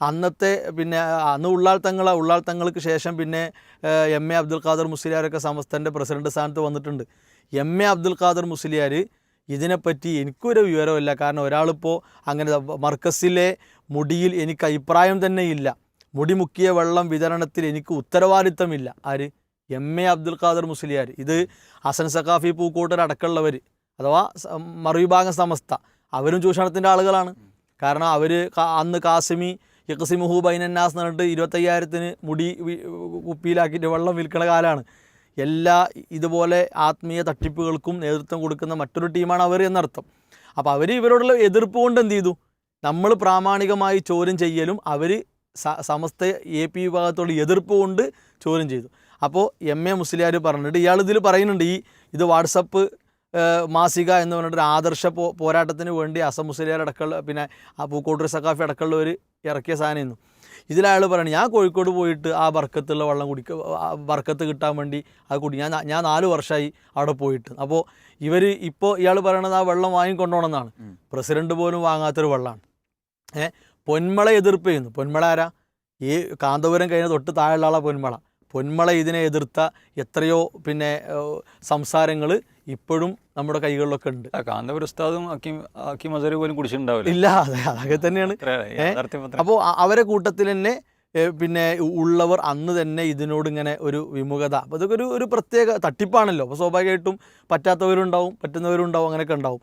അന്നത്തെ പിന്നെ അന്ന് ഉള്ളാൾത്തങ്ങൾ ഉള്ളാൾത്തങ്ങൾക്ക് ഉള്ളാൾ തങ്ങൾക്ക് ശേഷം പിന്നെ എം എ അബ്ദുൽ ഖാദർ മുസ്ലിയാരൊക്കെ സമസ്തന്റെ പ്രസിഡന്റ് സ്ഥാനത്ത് വന്നിട്ടുണ്ട്. എം എ അബ്ദുൽ ഖാദർ മുസ്ലിയാർ ഇതിനെപ്പറ്റി എനിക്കൊരു വിവരമില്ല കാരണം ഒരാളിപ്പോൾ അങ്ങനെ മർക്കസിലെ മുടിയിൽ എനിക്ക് അഭിപ്രായം തന്നെ ഇല്ല. മുടി മുക്കിയ വെള്ളം വിതരണത്തിൽ എനിക്ക് ഉത്തരവാദിത്തമില്ല. ആര്? എം എ അബ്ദുൽ ഖാദർ മുസ്ലിയാർ ഇത് ഹസൻ സഖാഫി പൂക്കോട്ടർ അടക്കമുള്ളവർ അഥവാ മറുവിഭാഗം സമസ്ത അവരും ചൂഷണത്തിന്റെ ആളുകളാണ്. കാരണം അവർ അന്ന് കാസിമി യക്സിമുഹു ബൈനന്നാസ് എന്ന് പറഞ്ഞിട്ട് ഇരുപത്തയ്യായിരത്തിന് മുടി കുപ്പിയിലാക്കിയിട്ട് വെള്ളം വിൽക്കണ കാലമാണ് എല്ലാ ഇതുപോലെ ആത്മീയ തട്ടിപ്പുകൾക്കും നേതൃത്വം കൊടുക്കുന്ന മറ്റൊരു ടീമാണ് അവർ എന്നർത്ഥം. അപ്പോൾ അവർ ഇവരോടുള്ള എതിർപ്പ് കൊണ്ട് എന്ത് ചെയ്തു? നമ്മൾ പ്രാമാണികമായി ചോദ്യം ചെയ്യലും അവർ സമസ്ത എ പി വിഭാഗത്തോട് എതിർപ്പ് കൊണ്ട് ചോദ്യം ചെയ്തു. അപ്പോൾ എം എ മുസ്ലിയാർ പറഞ്ഞിട്ട് ഇയാൾ ഇതിൽ പറയുന്നുണ്ട് ഈ ഇത് വാട്സപ്പ് മാസിക എന്ന് പറഞ്ഞിട്ട് ഒരു ആദർശ പോ പോരാട്ടത്തിന് വേണ്ടി അസം മുസ്ലിയാർ അടക്കമുള്ള പിന്നെ ആ പൂക്കോട്ടൂർ സഖാഫി അടക്കമുള്ളവർ ഇറക്കിയ സാധനമായിരുന്നു ഇതിലയാൾ പറയണം ഞാൻ കോഴിക്കോട് പോയിട്ട് ആ ബർക്കത്തുള്ള വെള്ളം കുടിക്ക ബർക്കത്ത് കിട്ടാൻ വേണ്ടി അത് കുടി ഞാൻ ഞാൻ നാല് വർഷമായി അവിടെ പോയിട്ട്. അപ്പോൾ ഇവർ ഇപ്പോൾ ഇയാൾ പറയണത് ആ വെള്ളം വാങ്ങിക്കൊണ്ടോണമെന്നാണ്. പ്രസിഡന്റ് പോലും വാങ്ങാത്തൊരു വെള്ളമാണ് ഏഹ് പൊന്മള എതിർപ്പ് ചെയ്യുന്നു. പൊന്മള ആരാ? ഈ കാന്തപുരം കഴിഞ്ഞ തൊട്ട് താഴെയുള്ള ആളാണ് പൊന്മള. പൊന്മള ഇതിനെ എതിർത്ത എത്രയോ പിന്നെ സംസാരങ്ങൾ ഇപ്പോഴും നമ്മുടെ കൈകളിലൊക്കെ ഉണ്ട്. കാന്തപുര ഉസ്താദും അക്കിം അസര് പോലും കുടിച്ചിട്ടുണ്ടാവില്ല. ഇല്ല അതെ അതൊക്കെ തന്നെയാണ്. അപ്പോൾ അവരെ കൂട്ടത്തിൽ തന്നെ പിന്നെ ഉള്ളവർ അന്ന് തന്നെ ഇതിനോട് ഇങ്ങനെ ഒരു വിമുഖത. അപ്പോൾ ഇതൊക്കെ ഒരു ഒരു പ്രത്യേക തട്ടിപ്പാണല്ലോ. അപ്പോൾ സ്വാഭാവികമായിട്ടും പറ്റാത്തവരുണ്ടാവും പറ്റുന്നവരുണ്ടാവും അങ്ങനെയൊക്കെ ഉണ്ടാവും.